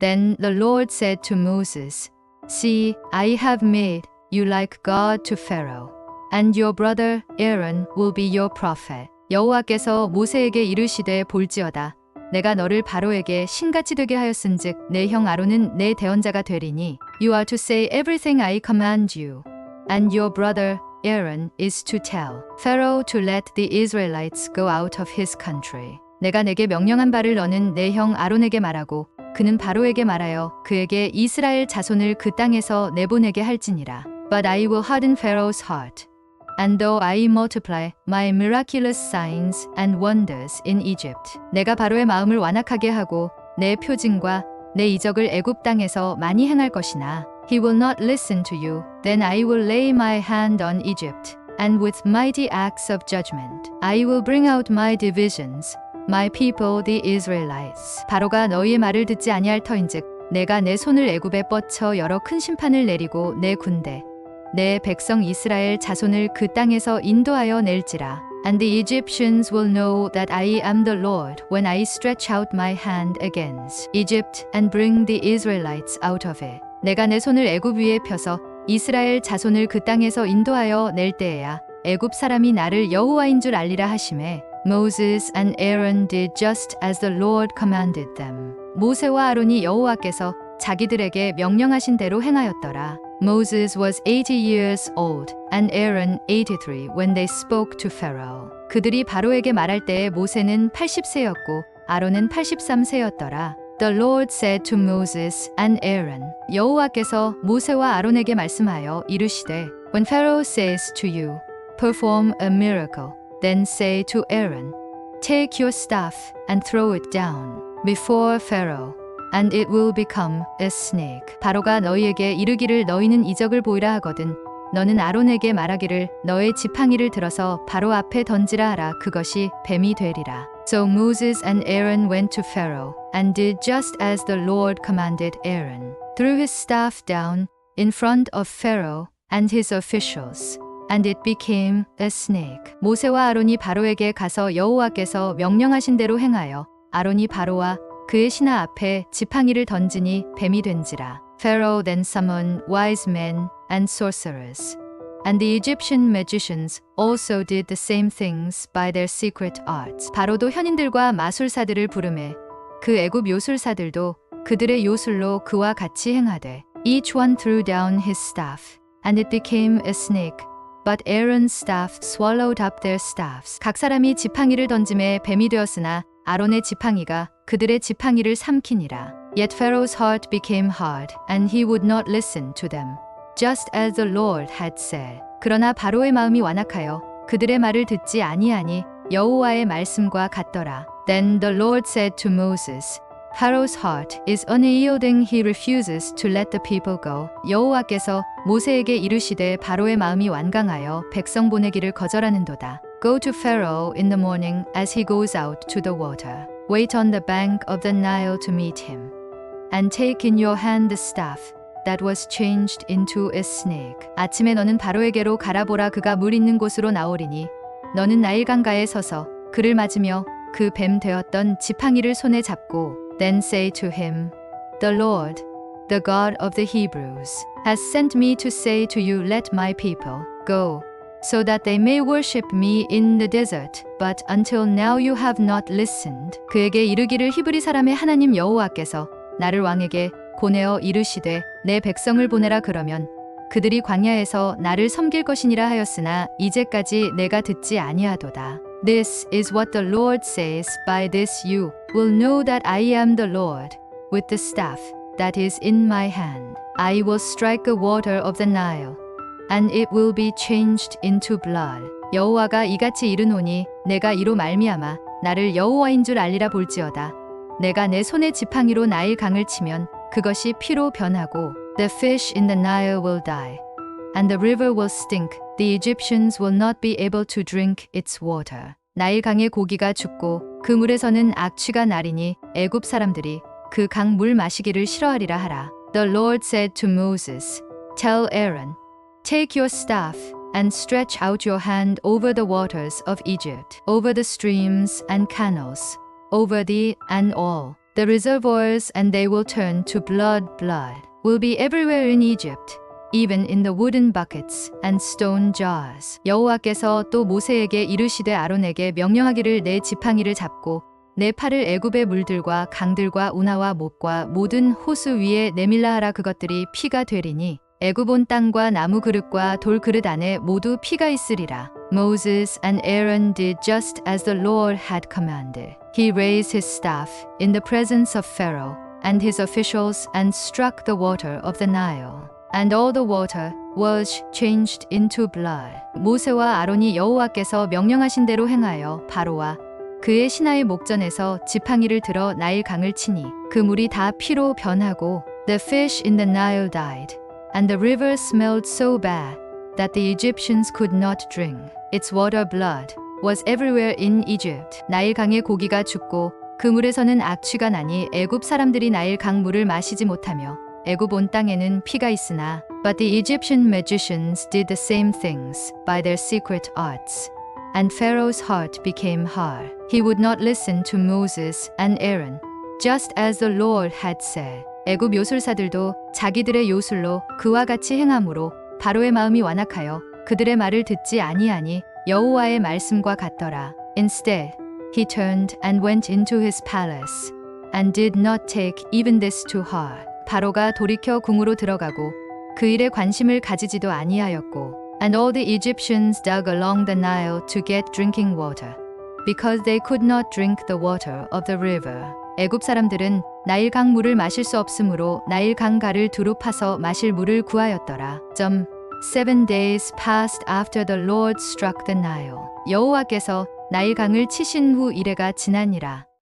Then the Lord said to Moses, See, I have made you like God to Pharaoh, and your brother Aaron will be your prophet. 여호와께서 모세에게 이르시되 볼지어다. 내가 너를 바로에게 신같이 되게 하였은즉 내 형 아론은 내 대언자가 되리니 You are to say everything I command you, and your brother Aaron is to tell Pharaoh to let the Israelites go out of his country. 내가 내게 명령한 바를 너는 내 형 아론에게 말하고 그는 바로에게 말하여 그에게 이스라엘 자손을 그 땅에서 내보내게 할지니라. But I will harden Pharaoh's heart. And though I multiply my miraculous signs and wonders in Egypt, 내가 바로의 마음을 완악하게 하고 내 표징과 내 이적을 애굽 땅에서 많이 행할 것이나 he will not listen to you. Then I will lay my hand on Egypt, and with mighty acts of judgment I will bring out my divisions, my people the Israelites. 바로가 너희의 말을 듣지 아니할 터인즉 내가 내 손을 애굽에 뻗쳐 여러 큰 심판을 내리고 내 군대 내 백성 이스라엘 자손을 그 땅에서 인도하여 낼지라. And the Egyptians will know that I am the Lord when I stretch out my hand against Egypt and bring the Israelites out of it. 내가 내 손을 애굽 위에 펴서 이스라엘 자손을 그 땅에서 인도하여 낼 때에야 애굽 사람이 나를 여호와인 줄 알리라 하심에 Moses and Aaron did just as the Lord commanded them. 모세와 아론이 여호와께서 자기들에게 명령하신 대로 행하였더라. Moses was 80 years old and Aaron 83 when they spoke to Pharaoh. 그들이 바로에게 말할 때에 모세는 80세였고 아론은 83세였더라. The Lord said to Moses and Aaron. 여호와께서 모세와 아론에게 말씀하여 이르시되 When Pharaoh says to you, perform a miracle, then say to Aaron, take your staff and throw it down before Pharaoh. and it will become a snake. 바로가 너희에게 이르기를 너희는 이적을 보이라 하거든. 너는 아론에게 말하기를 너의 지팡이를 들어서 바로 앞에 던지라 하라. 그것이 뱀이 되리라. So Moses and Aaron went to Pharaoh and did just as the Lord commanded Aaron. Threw his staff down in front of Pharaoh and his officials. And it became a snake. 모세와 아론이 바로에게 가서 여호와께서 명령하신 대로 행하여 아론이 바로와 그의 신하 앞에 지팡이를 던지니 뱀이 된지라. Pharaoh then summoned wise men and sorcerers. And the Egyptian magicians also did the same things by their secret arts. 바로도 현인들과 마술사들을 부르매 그 애굽 요술사들도 그들의 요술로 그와 같이 행하되 each one threw down his staff and it became a snake but Aaron's staff swallowed up their staffs. 각 사람이 지팡이를 던짐에 뱀이 되었으나 아론의 지팡이가 그들의 지팡이를 삼키니라. Yet Pharaoh's heart became hard, and he would not listen to them, just as the Lord had said. 그러나 바로의 마음이 완악하여 그들의 말을 듣지 아니하니 여호와의 말씀과 같더라. Then the Lord said to Moses, Pharaoh's heart is unyielding, he refuses to let the people go. 여호와께서 모세에게 이르시되 바로의 마음이 완강하여 백성 보내기를 거절하는도다. Go to Pharaoh in the morning as he goes out to the water. Wait on the bank of the Nile to meet him. And take in your hand the staff that was changed into a snake. 아침에 너는 바로에게로 가라보라 그가 물 있는 곳으로 나오리니 너는 나일 강가에 서서 그를 맞으며 그 뱀 되었던 지팡이를 손에 잡고 then say to him The Lord the God of the Hebrews has sent me to say to you let my people go so that they may worship me in the desert. But until now you have not listened. 그에게 이르기를 히브리 사람의 하나님 여호와께서 나를 왕에게 보내어 이르시되 내 백성을 보내라 그러면 그들이 광야에서 나를 섬길 것이니라 하였으나 이제까지 내가 듣지 아니하도다. This is what the Lord says. By this you will know that I am the Lord. With the staff that is in my hand, I will strike the water of the Nile. and it will be changed into blood. 여호와가 이같이 이르노니 내가 이로 말미암아 나를 여호와인 줄 알리라 볼지어다. 내가 내 손의 지팡이로 나일 강을 치면 그것이 피로 변하고 the fish in the Nile will die and the river will stink. The Egyptians will not be able to drink its water. 나일 강의 고기가 죽고 그 물에서는 악취가 나리니 애굽 사람들이 그 강 물 마시기를 싫어하리라 하라. The Lord said to Moses, Tell Aaron Take your staff and stretch out your hand over the waters of Egypt, over the streams and canals, over the and all The reservoirs and they will turn to blood, blood, will be everywhere in Egypt, Even in the wooden buckets and stone jars. 여호와께서 또 모세에게 이르시되 아론에게 명령하기를 내 지팡이를 잡고 내 팔을 애굽의 물들과 강들과 운하와 못과 모든 호수 위에 내밀라 하라 그것들이 피가 되리니 애굽 온 땅과 나무 그릇과 돌 그릇 안에 모두 피가 있으리라. Moses and Aaron did just as the Lord had commanded. He raised his staff in the presence of Pharaoh and his officials and struck the water of the Nile. And all the water was changed into blood. 모세와 아론이 여호와께서 명령하신 대로 행하여 바로와 그의 신하의 목전에서 지팡이를 들어 나일 강을 치니 그 물이 다 피로 변하고 the fish in the Nile died and the river smelled so bad that the Egyptians could not drink. Its water blood was everywhere in Egypt. 나일 강의 고기가 죽고 그 물에서는 악취가 나니 애굽 사람들이 나일 강 물을 마시지 못하며 애굽 온 땅에는 피가 있으나 but the Egyptian magicians did the same things by their secret arts. And Pharaoh's heart became hard. He would not listen to Moses and Aaron, just as the Lord had said. 애굽 요술사들도 자기들의 요술로 그와 같이 행함으로 바로의 마음이 완악하여 그들의 말을 듣지 아니하니 여호와의 말씀과 같더라. Instead, he turned and went into his palace and did not take even this to heart. 바로가 돌이켜 궁으로 들어가고 그 일에 관심을 가지지도 아니하였고 And all the Egyptians dug along the Nile to get drinking water because they could not drink the water of the river. 애굽 사람들은 나일 강 물을 마실 수 없으므로 나일 강가를 두루 파서 마실 물을 구하였더라. 점 Seven days passed after the Lord struck the Nile. 여호와께서 나일 강을 치신 후 이래가 지나니라.